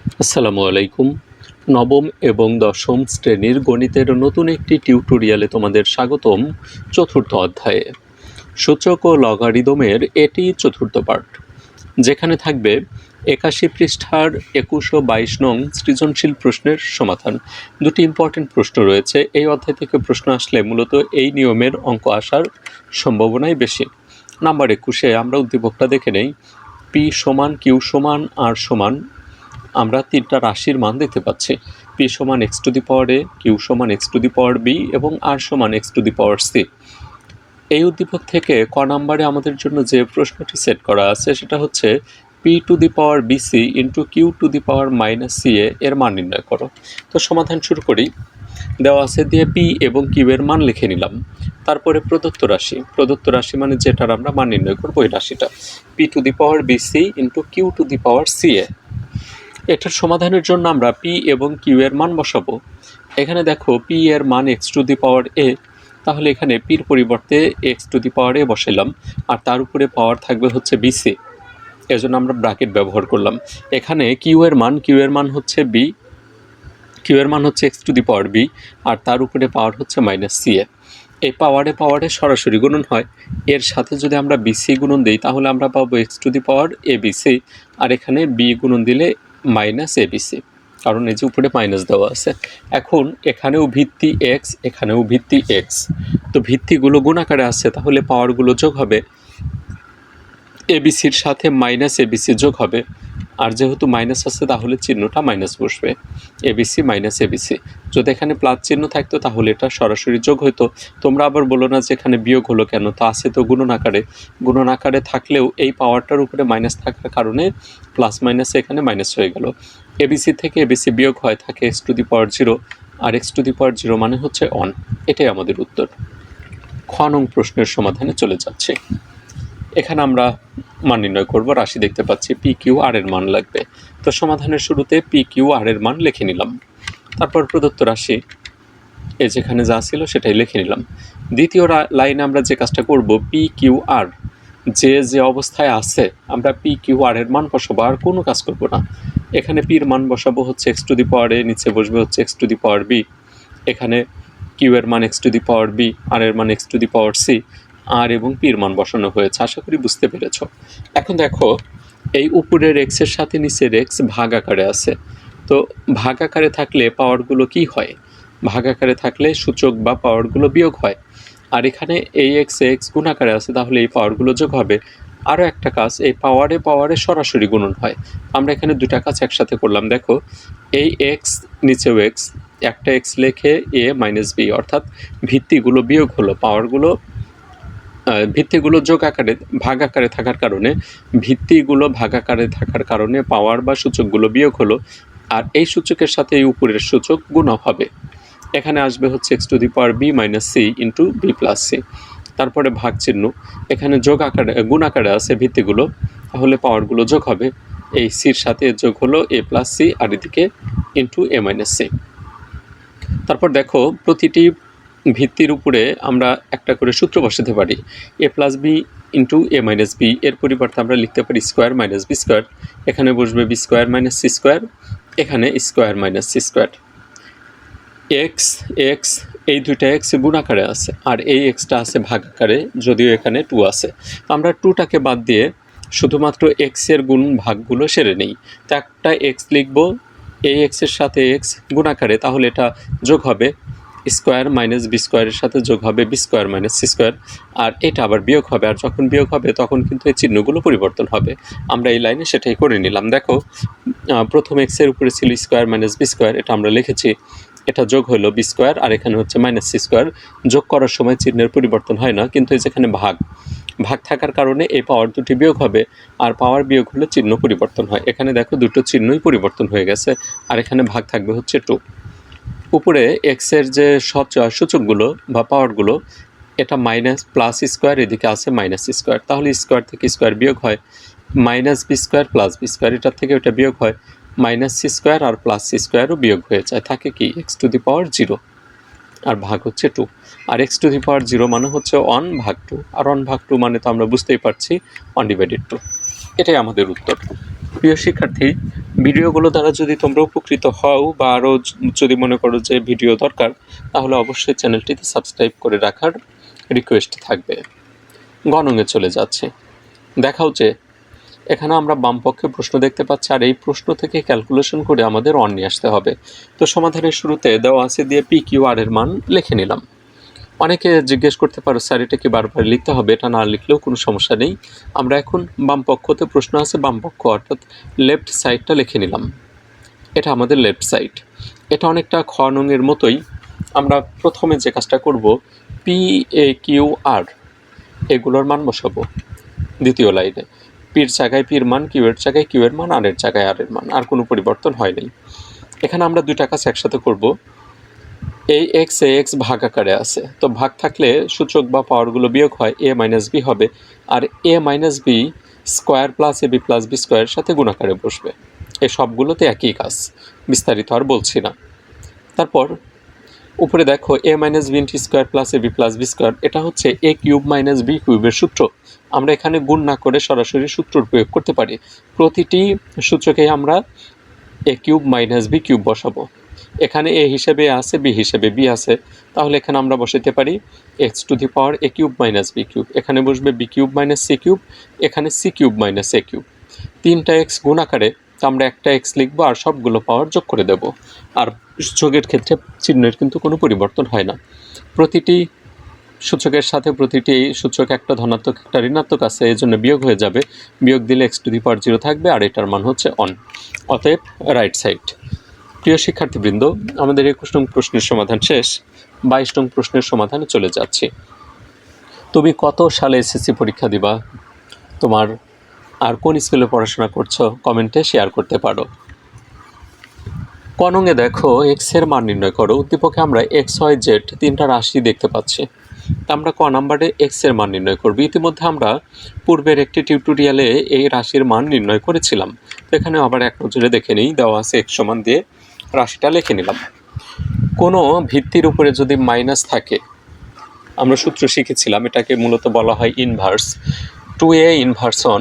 আসসালামু আলাইকুম। নবম এবং দশম শ্রেণির গণিতের নতুন একটি টিউটোরিয়ালে তোমাদের স্বাগতম চতুর্থ অধ্যায়ে। সূচক ও লগারিদমের এটি চতুর্থ পাঠ, যেখানে থাকবে একাশি পৃষ্ঠার একুশ ও বাইশ নং সৃজনশীল প্রশ্নের সমাধান। দুটি ইম্পর্টেন্ট প্রশ্ন রয়েছে। এই অধ্যায় থেকে প্রশ্ন আসলে মূলত এই নিয়মের অঙ্ক আসার সম্ভাবনাই বেশি। নাম্বার একুশে আমরা উদ্দীপকটা দেখে নেই। পি সমান কিউ সমান আর সমান আমরা তিনটা রাশির মান দেখতে পাচ্ছি। পি সমান X to the power A Q সমান X to the power B এবং আর সমান X to the power C এই উদ্দীপক থেকে ক নাম্বারে আমাদের জন্য যে প্রশ্নটি সেট করা আছে সেটা হচ্ছে P to the power B BC into Q to the power minus C A এর মান নির্ণয় করো। তো সমাধান শুরু করি। দেওয়া আছে দিয়ে পি এবং কিউ এর মান লিখে নিলাম। তারপরে প্রদত্ত রাশি। প্রদত্ত রাশি মানে যেটার আমরা মান নির্ণয় করব ওই রাশিটা। P to the power B BC into Q to the power C A এটার সমাধানের জন্য আমরা পি এবং কিউ এর মান বসাবো। এখানে দেখো পি এর মান এক্স টু দি পাওয়ার এ তাহলে এখানে পির পরিবর্তে এক্স টু দি পাওয়ার এ বসাইলাম, আর তার উপরে পাওয়ার থাকবে হচ্ছে বিসি এজন্য আমরা ব্র্যাকেট ব্যবহার করলাম। এখানে কিউ এর মান কিউ এর মান হচ্ছে বি কিউ এর মান হচ্ছে X to the power B আর তার উপরে পাওয়ার হচ্ছে মাইনাস সি এ এই পাওয়ারে পাওয়ারে সরাসরি গুণন হয়। এর সাথে যদি আমরা বিসি গুণন দিই, তাহলে আমরা পাবো X to the power A BC আর এখানে বি গুণন দিলে মাইনাস এবিসি। কারণ এই যে উপরে মাইনাস দেওয়া আছে, এখন এখানেও ভিত্তি এক্স, এখানেও ভিত্তি এক্স। তো ভিত্তিগুলো গুণাকারে আছে, তাহলে পাওয়ারগুলো যোগ হবে এবিসির সাথে মাইনাস এবিসি যোগ হবে। আর যেহেতু মাইনাস আছে, তাহলে চিহ্নটা মাইনাস বসবে। এবিসি মাইনাস এবিসি যদি এখানে প্লাস চিহ্ন থাকতো, তাহলে এটা সরাসরি যোগ হতো তোমরা আবার বলো না যে এখানে বিয়োগ হলো কেন? তো আছে তো গুণন আকারে। গুণন আকারে থাকলেও এই পাওয়ারটার উপরে মাইনাস থাকার কারণে প্লাস মাইনাসে এখানে মাইনাস হয়ে গেল। এবিসি থেকে এবিসি বিয়োগ হয়, থাকে X to the power zero R X to the power zero মানে হচ্ছে অন এটাই আমাদের উত্তর। খ প্রশ্নের সমাধানে চলে যাচ্ছে। এখানে আমরা মান নির্ণয় করব, রাশি দেখতে পাচ্ছি পি কিউ আর এর মান লাগবে। তো সমাধানের শুরুতে পি কিউ আর এর মান লিখে নিলাম। তারপর প্রদত্ত রাশি এ যেখানে যা ছিল সেটাই লিখে নিলাম। দ্বিতীয় লাইনে আমরা যে কাজটা করব পি কিউ আর যে যে অবস্থায় আছে, আমরা পি কিউ আর এর মান বসাবো, আর কোনো কাজ করব না। এখানে পির মান বসাবো হচ্ছে এক্স টু দি পাওয়ার এ নিচে বসবে হচ্ছে X to the power B এখানে কিউ এর মান X to the power B আর এর মান X to the power C আর এবং পির মান বসানো হয়েছে, আশা করি বুঝতে পেরেছ। এখন দেখো, এই উপরের এক্সের সাথে নিচের এক্স ভাগ আকারে আছে। তো ভাগ আকারে থাকলে পাওয়ারগুলো কি হয়? ভাগ আকারে থাকলে সূচক বা পাওয়ারগুলো বিয়োগ হয়। আর এখানে এই এক্স এক্স গুণ আকারে আছে, তাহলে এই পাওয়ারগুলো যোগ হবে। আরও একটা কাজ, এই পাওয়ারে পাওয়ারে সরাসরি গুণন হয়। আমরা এখানে দুটা কাজ একসাথে করলাম। দেখো, এই এক্স নিচেও এক্স একটা এক্স লেখে এ মাইনাস বি অর্থাৎ ভিত্তিগুলো বিয়োগ হলো পাওয়ারগুলো ভিত্তিগুলো যোগ আকারে, ভাগ আকারে থাকার কারণে, ভিত্তিগুলো ভাগ আকারে থাকার কারণে পাওয়ার বা সূচকগুলো বিয়োগ হলো, আর এই সূচকের সাথে এই উপরের সূচক গুণ হবে। এখানে আসবে হচ্ছে X to the power B minus C into B plus C তারপরে ভাগ চিহ্ন, এখানে যোগ আকারে, গুণ আকারে আছে ভিত্তিগুলো, তাহলে পাওয়ারগুলো যোগ হবে। এই সির সাথে যোগ হলো এ প্লাস সি আর এদিকে ইন্টু এ মাইনাস সি তারপর দেখো, প্রতিটি ভিত্তির উপরে আমরা একটা করে সূত্র বসাতে পারি, A plus B into A minus B এর পরিবর্তে আমরা লিখতে পারি স্কোয়ার মাইনাস বি স্কোয়ার এখানে বসবে B square minus C square এখানে square minus C square X X এই দুইটা এক্স গুণ আকারে আছে, আর এই এক্সটা আছে ভাগ আকারে, যদিও এখানে টু আছে। আমরা টুটাকে বাদ দিয়ে শুধুমাত্র এক্সের গুণ ভাগগুলো সেরে নেই। তো একটা এক্স লিখব, এই এক্সের সাথে এক্স গুণাকারে তাহলে এটা যোগ হবে স্কোয়ার মাইনাস বি স্কোয়ারের সাথে যোগ হবে B square minus C square. আর এটা আবার বিয়োগ হবে, আর যখন বিয়োগ হবে, তখন কিন্তু এই চিহ্নগুলো পরিবর্তন হবে। আমরা এই লাইনে সেটাই করে নিলাম। দেখো প্রথম এক্সের উপরে ছিল স্কোয়ার মাইনাস বি স্কোয়ার, এটা আমরা লিখেছি। এটা যোগ হলো বি স্কোয়ার, আর এখানে হচ্ছে মাইনাস সি স্কোয়ার। যোগ করার সময় চিহ্নের পরিবর্তন হয় না, কিন্তু এই যেখানে ভাগ ভাগ থাকার কারণে এই পাওয়ার দুটি বিয়োগ হবে, আর পাওয়ার বিয়োগ হলে চিহ্ন পরিবর্তন হয়। এখানে দেখো দুটো চিহ্নই পরিবর্তন হয়ে গেছে, আর এখানে ভাগ থাকবে হচ্ছে টু উপরে এক্সের যে সূচকগুলো বা পাওয়ারগুলো এটা মাইনাস প্লাস স্কোয়ার এদিকে আছে মাইনাস স্কোয়ার তাহলে স্কোয়ার থেকে স্কোয়ার বিয়োগ হয়। Minus B square plus B square এটার থেকে ওটা বিয়োগ হয়। মাইনাস সি স্কোয়ার আর প্লাস সি স্কোয়ারও বিয়োগ হয়ে যায়। থাকে কি? X to the power zero আর ভাগ হচ্ছে two R X to the power zero মানে হচ্ছে ওয়ান ভাগ টু আর ওয়ান ভাগ টু মানে তো আমরা বুঝতেই পারছি ওয়ান ডিভাইডেড টু এটাই আমাদের উত্তর। প্রিয় শিক্ষার্থী, ভিডিওগুলো দ্বারা যদি তোমরা উপকৃত হও বা আরও যদি মনে করো যে ভিডিও দরকার, তাহলে অবশ্যই চ্যানেলটিতে সাবস্ক্রাইব করে রাখার রিকোয়েস্ট থাকবে। গণঙে চলে যাচ্ছে। দেখাও যে, এখানে আমরা বামপক্ষে প্রশ্ন দেখতে পাচ্ছি, আর এই প্রশ্ন থেকে ক্যালকুলেশন করে আমাদের অন নিয়ে আসতে হবে। তো সমাধানের শুরুতে দেওয়া আছে দিয়ে পি কিউ আর এর মান লিখে নিলাম। অনেকে জিজ্ঞেস করতে পারো, স্যার, এটা কি বারবার লিখতে হবে? এটা না লিখলেও কোনো সমস্যা নেই। আমরা এখন বাম পক্ষতে প্রশ্ন আছে, বাম পক্ষ অর্থাৎ লেফট সাইডটা লিখে নিলাম। এটা আমাদের লেফট সাইড এটা অনেকটা খ মতোই। আমরা প্রথমে যে কাজটা করব পি এ কিউ আর এগুলোর মান বসাবো দ্বিতীয় লাইনে পির জায়গায় পির মান কিউ এর জায়গায় কিউ এর মান আর এর জায়গায় আর এর মান। আর কোনো পরিবর্তন হয়নি এখানে আমরা দুইটা কাজ একসাথে করব। এই এক্স এ এক্স ভাগ আকারে আছে। তো ভাগ থাকলে সূচক বা পাওয়ারগুলো বিয়োগ হয় এ মাইনাস বি হবে। আর A minus B square plus A B plus B স্কোয়ারের সাথে গুণাকারে বসবে। এই সবগুলোতে একই কাজ। বিস্তারিত আর বলছি না। তারপর উপরে দেখো A minus B into square plus A B plus B square এটা হচ্ছে এ কিউব মাইনাস বি কিউবের সূত্র। আমরা এখানে গুণ না করে সরাসরি সূত্র প্রয়োগ করতে পারি। প্রতিটি সূত্রকে আমরা A cube minus B cube বসাবো। এখানে এ হিসেবে আছে, বি হিসেবে বি আছে, তাহলে এখানে আমরা বসাতে পারি X to the power A cube minus B cube. এখানে বসবে B cube minus C cube, এখানে C cube minus A cube. তিনটা এক্স গুণ আকারে তো আমরা একটা এক্স লিখব আর সবগুলো পাওয়ার যোগ করে দেব। আর যোগের ক্ষেত্রে চিহ্নের কিন্তু কোনো পরিবর্তন হয় না। প্রতিটি সূচকের সাথে প্রতিটি সূচক একটা ধনাত্মক, একটা ঋণাত্মক আছে, এই জন্য বিয়োগ হয়ে যাবে। বিয়োগ দিলে X to the power zero থাকবে আর এটার মান হচ্ছে অন অতএব রাইট সাইড। প্রিয় শিক্ষার্থীবৃন্দ, আমাদের একুশ নং প্রশ্নের সমাধান শেষ। বাইশ নং প্রশ্নের সমাধানে চলে যাচ্ছি। তুমি কত সালে এসএসসি পরীক্ষা দিবা? তোমার আর কোন স্কুলে পড়াশোনা করছ? কমেন্টে শেয়ার করতে পারো। কনঙে দেখো এক্সের মান নির্ণয় করো। উদ্দীপকে আমরা এক্স ওয়াই জেড তিনটা রাশি দেখতে পাচ্ছি। তা আমরা ক নাম্বারে এক্সের মান নির্ণয় করব। ইতিমধ্যে আমরা পূর্বের একটি টিউটোরিয়ালে এই রাশির মান নির্ণয় করেছিলাম। তো এখানে আবার এক নজরে দেখে নিই। দেওয়া আছে এক সমান দিয়ে। রাশিটা লিখে নিলাম। কোনো ভিত্তির উপরে যদি মাইনাস থাকে, আমরা সূত্র শিখেছিলাম, এটাকে মূলত বলা হয় inverse two A inversion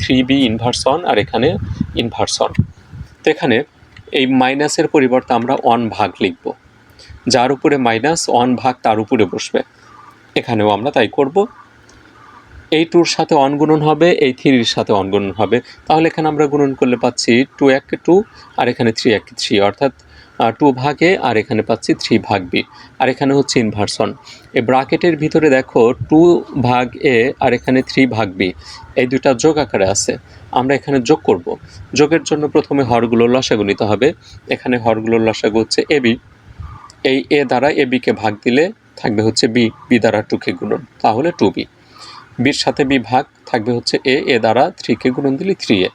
three B inversion আর এখানে ইনভার্সন তো এখানে এই মাইনাসের পরিবর্তে আমরা অন ভাগ লিখব। যার উপরে মাইনাস অন ভাগ তার উপরে বসবে। এখানেও আমরা তাই করব। এই টুর সাথে অন গুণন হবে, এই থ্রির সাথে অন গুণন হবে। তাহলে এখানে আমরা গুণন করলে পাচ্ছি টু এক টু আর এখানে থ্রি এক থ্রি অর্থাৎ টু ভাগে, আর এখানে পাচ্ছি থ্রি ভাগ বি আর এখানে হচ্ছে ইনভার্সন এই ব্রাকেটের ভিতরে দেখো টু ভাগ এ আর এখানে থ্রি ভাগ বি এই দুটা যোগ আকারে আছে। আমরা এখানে যোগ করব। যোগের জন্য প্রথমে হরগুলোর লসাগু নিতে হবে। এখানে হরগুলোর লসাগু হচ্ছে এ বি এই এ দ্বারা এ বিকে ভাগ দিলে থাকবে হচ্ছে বি বি দ্বারা টুকে গুণন। তাহলে টু বি বির সাথে বি ভাগ থাকবে হচ্ছে এ এ দ্বারা থ্রিকে গুণন দিলে থ্রি এ।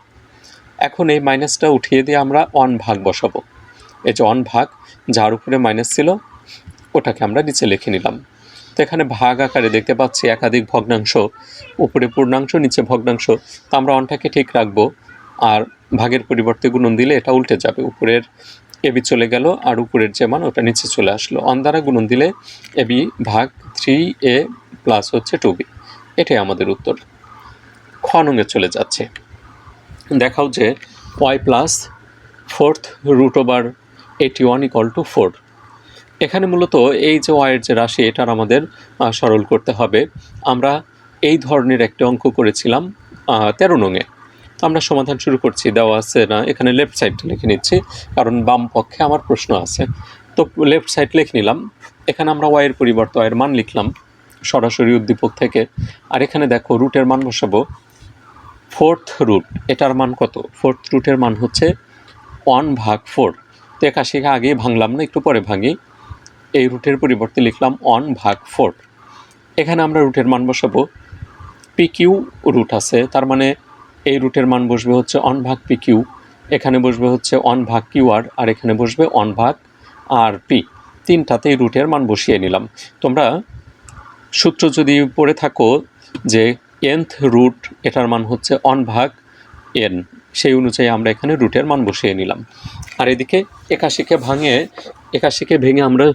এখন এই মাইনাসটা উঠিয়ে দিয়ে আমরা অন ভাগ বসাবো। এই যে অন ভাগ, যার উপরে মাইনাস ছিল, ওটাকে আমরা নিচে লিখে নিলাম। তো এখানে ভাগ আকারে দেখতে পাচ্ছি একাধিক ভগ্নাংশ, উপরে পূর্ণাংশ, নিচে ভগ্নাংশ। তো আমরা অনটাকে ঠিক রাখব, আর ভাগের পরিবর্তে গুণন দিলে এটা উল্টে যাবে। উপরের এবি চলে গেল, আর উপরের যে মান, ওটা নিচে চলে আসলো। অন দ্বারা গুণন দিলে এবি ভাগ থ্রি এ প্লাস হচ্ছে টু বি। এটাই আমাদের উত্তর। খ নঙে চলে যাচ্ছে। দেখাও যে Y plus fourth root over eighty one equal to four এখানে মূলত এই যে ওয়াইয়ের যে রাশি, এটার আমাদের সরল করতে হবে। আমরা এই ধরনের একটি অঙ্ক করেছিলাম তেরো নঙে আমরা সমাধান শুরু করছি, দেওয়া আছে না, এখানে লেফট সাইডটা লিখে নিচ্ছি, কারণ বাম পক্ষে আমার প্রশ্ন আছে। তো লেফট সাইড লিখে নিলাম। এখানে আমরা ওয়াইয়ের পরিবর্তে ওয়াইয়ের মান লিখলাম। সরাসরি উদ্দীপক থেকে। আর এখানে দেখো, রুটের মান বসাবো। ফোর্থ রুট এটার মান কত? ফোর্থ রুটের মান হচ্ছে ওয়ান ভাগ ফোর তো একাশিকে আগেই ভাঙলাম না, একটু পরে ভাঙি। এই রুটের পরিবর্তে লিখলাম ওয়ান ভাগ ফোর এখানে আমরা রুটের মান বসাবো। পি কিউ রুট আছে, তার মানে এই রুটের মান বসবে হচ্ছে অন ভাগ পি কিউ এখানে বসবে হচ্ছে অন ভাগ কিউ আর আর এখানে বসবে অন ভাগ আর পি তিনটাতেই রুটের মান বসিয়ে নিলাম। তোমরা সূত্র যদি পড়ে থাকো যে এনথ রুট এটার মান হচ্ছে অন ভাগ এন সেই অনুযায়ী আমরা এখানে রুটের মান বসিয়ে নিলাম। আর এদিকে একাশিকে ভাঙে, একাশিকে ভেঙে আমরা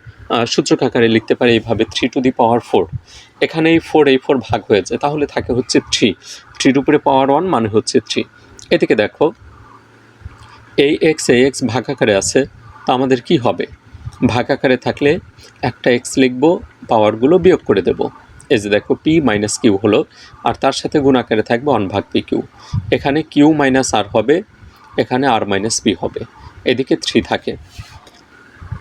সূচক আকারে লিখতে পারি এইভাবে three to the power four এখানে এই ফোর এই ফোর ভাগ হয়ে যায় তাহলে থাকে হচ্ছে থ্রি থ্রির উপরে পাওয়ার ওয়ান মানে হচ্ছে থ্রি এদিকে দেখো, এই এক্স এই এক্স ভাগ আকারে আছে, তো আমাদের কি হবে? ভাগ আকারে থাকলে একটা এক্স লিখব পাওয়ারগুলো বিয়োগ করে দেব। এই যে দেখো পি মাইনাস কিউ হলো, আর তার সাথে গুণ আকারে থাকবে অন ভাগ পি কিউ এখানে কিউ মাইনাস আর হবে, এখানে আর মাইনাস পি হবে। এদিকে থ্রি থাকে।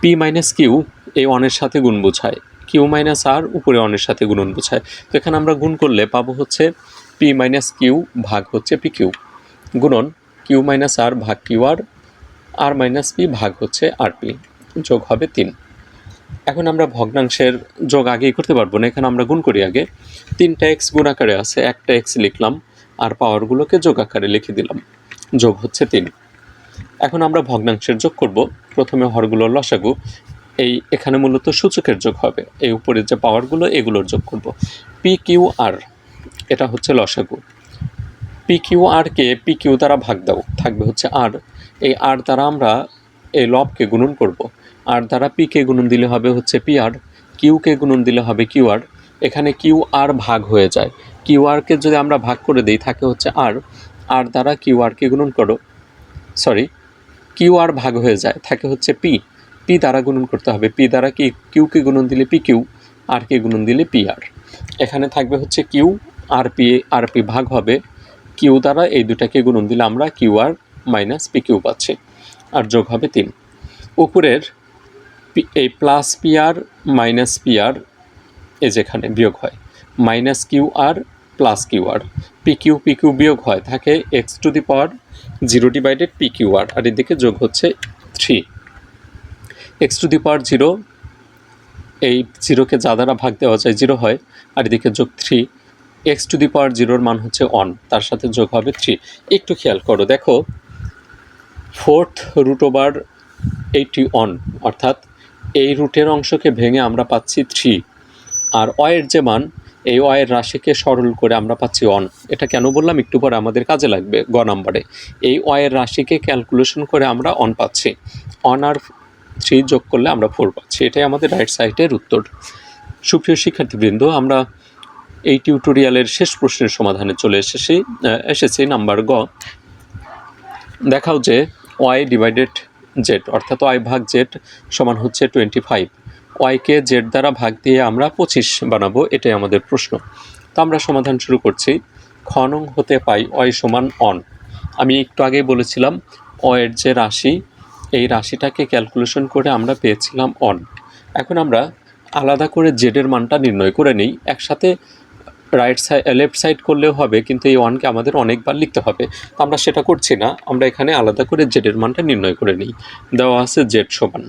পি মাইনাস কিউ এই অনের সাথে গুণ বোঝায়। কিউ মাইনাস আর উপরে অনের সাথে গুণন বোঝায়। তো এখানে আমরা গুণ করলে পাবো হচ্ছে পি মাইনাস কিউ ভাগ হচ্ছে পি কিউ গুণন কিউ মাইনাস আর ভাগ Q R R minus P ভাগ হচ্ছে আর পি যোগ হবে তিন। এখন আমরা ভগ্নাংশের যোগ আগেই করতে পারব না, এখানে আমরা গুণ করি আগে। তিনটা এক্স গুণ আকারে আছে, একটা এক্স লিখলাম, আর পাওয়ারগুলোকে যোগ আকারে লিখে দিলাম। যোগ হচ্ছে তিন। এখন আমরা ভগ্নাংশের যোগ করব। প্রথমে হরগুলোর লসাগু, এই এখানে মূলত সূচকের যোগ হবে। এই উপরের যে পাওয়ারগুলো এগুলোর যোগ করব। পি কিউ আর এটা হচ্ছে লসাগু। পি কিউ আরকে পি কিউ দ্বারা ভাগ দাও, থাকবে হচ্ছে আর এই আর দ্বারা আমরা এই লবকে গুণন করব। আর দ্বারা পিকে গুণন দিলে হবে হচ্ছে পি আর কিউকে গুণন দিলে হবে কিউ আর এখানে কিউ আর ভাগ হয়ে যায়। কিউ আরকে যদি আমরা ভাগ করে দিই, থাকে হচ্ছে আর আর দ্বারা কিউ আরকে গুণন করো সরি কিউ আর ভাগ হয়ে যায়, থাকে হচ্ছে পি পি দ্বারা গুণন করতে হবে। পি দ্বারা কি কিউকে গুণন দিলে পি কিউ আর কে গুণন দিলে পি আর এখানে থাকবে হচ্ছে Q R P R P ভাগ হবে। কিউ দ্বারা এই দুটাকে গুণন দিলে আমরা Q R minus P Q পাচ্ছি। আর যোগ হবে তিন। উপরের পি- এই plus P R minus P R এ যেখানে বিয়োগ হয় minus Q R plus Q R P Q P Q বিয়োগ হয় থাকে X to the power zero divided P Q R আর এদিকে যোগ হচ্ছে three X to the power zero এই জিরোকে যা দ্বারা ভাগ দেওয়া যায় জিরো হয়, আর এদিকে যোগ three X to the power জিরোর মান হচ্ছে অন তার সাথে যোগ হবে থ্রি একটু খেয়াল করো, দেখো fourth root over eighty on অর্থাৎ এই রুটের অংশকে ভেঙে আমরা পাচ্ছি থ্রি আর অয়ের যে মান, এই অয়ের রাশিকে সরল করে আমরা পাচ্ছি অন এটা কেন বললাম? একটু পরে আমাদের কাজে লাগবে গ নাম্বারে। এই অয়ের রাশিকে ক্যালকুলেশন করে আমরা অন পাচ্ছি। অন আর থ্রি যোগ করলে আমরা ফোর পাচ্ছি। এটাই আমাদের রাইট সাইডের উত্তর। সুপ্রিয় শিক্ষার্থীবৃন্দ, আমরা এই টিউটোরিয়ালের শেষ প্রশ্নের সমাধানে চলে এসেছি এসেছি নাম্বার গ। দেখাও যে ওয়াই ডিভাইডেড জেড, অর্থাৎ ওয়াই ভাগ জেড সমান হচ্ছে টোয়েন্টি ফাইভ ওয়াইকে জেড দ্বারা ভাগ দিয়ে আমরা পঁচিশ বানাবো, এটাই আমাদের প্রশ্ন। তো আমরা সমাধান শুরু করছি। খনং হতে পাই ওয়াই সমান অন আমি একটু আগেই বলেছিলাম অয়ের যে রাশি, এই রাশিটাকে ক্যালকুলেশন করে আমরা পেয়েছিলাম অন এখন আমরা আলাদা করে জেডের মানটা নির্ণয় করে নিই, একসাথে রাইট সাইড লেফট সাইড করলেও হবে, কিন্তু এই ওয়ানকে আমাদের অনেকবার লিখতে হবে। তো আমরা সেটা করছি না, আমরা এখানে আলাদা করে জেডের মানটা নির্ণয় করে নিই। দেওয়া আছে জেড সমান।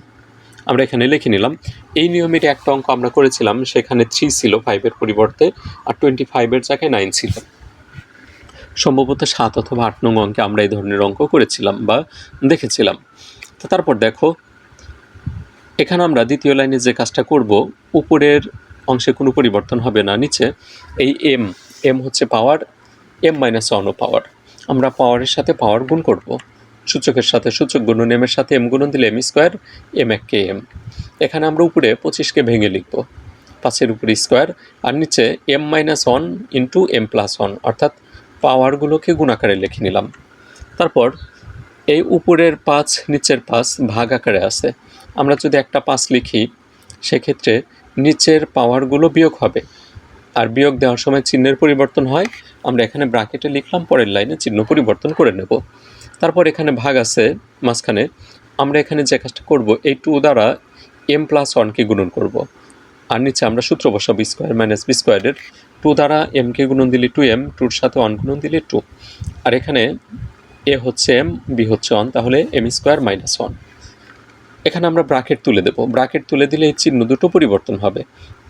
আমরা এখানে লিখে নিলাম, এই নিয়মের একটা অঙ্ক আমরা করেছিলাম, সেখানে থ্রি ছিল ফাইভের পরিবর্তে, আর টোয়েন্টি ফাইভের জায়গায় নাইন ছিল। সম্ভবত সাত অথবা আট নং অঙ্কে আমরা এই ধরনের অঙ্ক করেছিলাম বা দেখেছিলাম। তো তারপর দেখো, এখানে আমরা দ্বিতীয় লাইনে যে কাজটা করব, উপরের অংশে কোনো পরিবর্তন হবে না, নিচে এই এম এম হচ্ছে পাওয়ার এম মাইনাস ওয়ান ও পাওয়ার আমরা পাওয়ারের সাথে পাওয়ার গুণ করব। সূচকের সাথে সূচক গুণন এমের সাথে এম গুণন দিলে এম স্কোয়ার এম এক কে এম এখানে আমরা উপরে পঁচিশকে ভেঙে লিখব। পাঁচের উপরে স্কোয়ার আর নিচে M minus one into M plus one অর্থাৎ পাওয়ারগুলোকে গুণাকারে লিখে নিলাম। তারপর এই উপরের পাঁচ, নিচের পাঁচ ভাগ আকারে আছে আমরা যদি একটা পাঁচ লিখি, সেক্ষেত্রে নিচের পাওয়ারগুলো বিয়োগ হবে। আর বিয়োগ দেওয়ার সময় চিহ্নের পরিবর্তন হয়। আমরা এখানে ব্রাকেটে লিখলাম, পরের লাইনে চিহ্ন পরিবর্তন করে নেব। তারপর এখানে ভাগ আছে মাঝখানে। আমরা এখানে যে কাজটা করব এই টু দ্বারা এম প্লাস ওয়ানকে গুণন করব। আর নিচে আমরা সূত্র বসাবো স্কোয়ার মাইনাস বি স্কোয়ারের টু দ্বারা এমকে গুণন দিলে টু এম টুর সাথে ওয়ান গুণন দিলে টু আর এখানে এ হচ্ছে এম বি হচ্ছে ওয়ান তাহলে এম স্কোয়ার মাইনাস ওয়ান এখানে আমরা ব্রাকেট তুলে দেব। ব্রাকেট তুলে দিলে এই চিহ্ন দুটো পরিবর্তন হবে।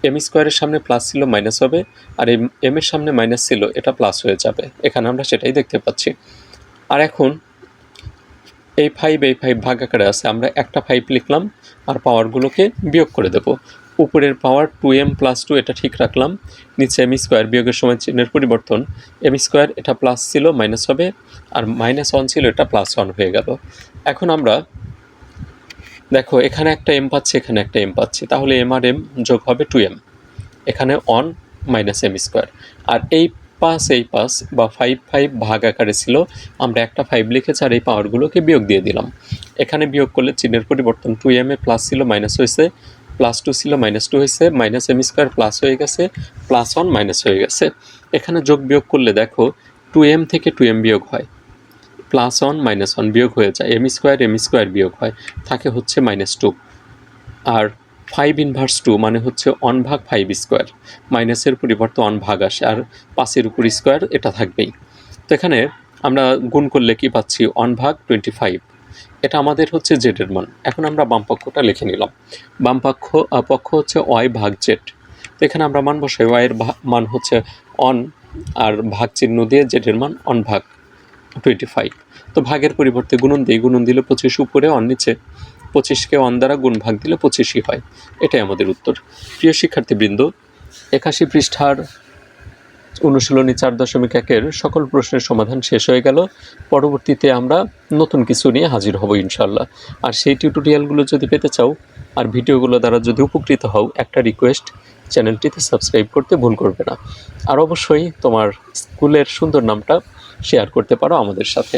এম স্কোয়ারের সামনে প্লাস ছিল মাইনাস হবে আর এম এম এর সামনে মাইনাস ছিল, এটা প্লাস হয়ে যাবে। এখানে আমরা সেটাই দেখতে পাচ্ছি। আর এখন এই ফাইভ এই ফাইভ ভাগ আকারে আছে, আমরা একটা ফাইভ লিখলাম আর পাওয়ারগুলোকে বিয়োগ করে দেব। উপরের power two M plus two এটা ঠিক রাখলাম। নিচে এম স্কোয়ার বিয়োগের সময় চিহ্নের পরিবর্তন। এম স্কোয়ার এটা প্লাস ছিল মাইনাস হবে। আর মাইনাস ওয়ান ছিল, এটা প্লাস ওয়ান হয়ে গেল। এখন আমরা দেখো, এখানে একটা এম পাচ্ছি, এখানে একটা এম পাচ্ছি। তাহলে এম আর এম যোগ হবে টু এম এখানে অন মাইনাস এম স্কোয়ার আর এই পাঁচ এই পাঁচ বা ফাইভ ফাইভ ভাগ আকারে ছিল, আমরা একটা ফাইভ লিখেছি আর এই পাওয়ারগুলোকে বিয়োগ দিয়ে দিলাম। এখানে বিয়োগ করলে চিহ্নের পরিবর্তন টু এম এ প্লাস ছিল মাইনাস হয়েছে প্লাস টু ছিল মাইনাস টু হয়েছে মাইনাস এম স্কোয়ার প্লাস হয়ে গেছে প্লাস ওয়ান মাইনাস হয়ে গেছে। এখানে যোগ বিয়োগ করলে দেখো টু এম থেকে টু এম বিয়োগ হয়। প্লাস ওয়ান মাইনাস ওয়ান বিয়োগ হয়ে যায় এম স্কোয়ার এম স্কোয়ার বিয়োগ হয় থাকে হচ্ছে মাইনাস টু। আর ফাইভ ইনভার্স টু মানে হচ্ছে অন ভাগ ফাইভ স্কোয়ার মাইনাসের পরিবর্তে অন ভাগ আসে আর পাঁচের উপর স্কোয়ার এটা থাকবেই। তো এখানে আমরা গুণ করলে কি পাচ্ছি? অন ভাগ টোয়েন্টি ফাইভ। এটা আমাদের হচ্ছে জেডের মান। এখন আমরা বাম পক্ষটা লিখে নিলাম। বাম পক্ষ আহ, পক্ষ হচ্ছে ওয়াই ভাগ জেড। তো এখানে আমরা মান বসাই ওয়াইয়ের মান হচ্ছে অন আর ভাগ চিহ্ন দিয়ে জেডের মান অন ভাগ টোয়েন্টি ফাইভ। তো ভাগের পরিবর্তে গুণন দিই গুণন দিলে পঁচিশ উপরে, অন নিচে পঁচিশকে অন দ্বারা গুণ ভাগ দিলে পঁচিশই হয়। এটাই আমাদের উত্তর। প্রিয় শিক্ষার্থীবৃন্দ, একাশি পৃষ্ঠার অনুশীলনী চার দশমিক একের সকল প্রশ্নের সমাধান শেষ হয়ে গেল। পরবর্তীতে আমরা নতুন কিছু নিয়ে হাজির হব ইনশাল্লাহ আর সেই টিউটোরিয়ালগুলো যদি পেতে চাও আর ভিডিওগুলো দ্বারা যদি উপকৃত হও, একটা রিকোয়েস্ট, চ্যানেলটিতে সাবস্ক্রাইব করতে ভুল করবে না। আর অবশ্যই তোমার স্কুলের সুন্দর নামটা শেয়ার করতে পারো আমাদের সাথে।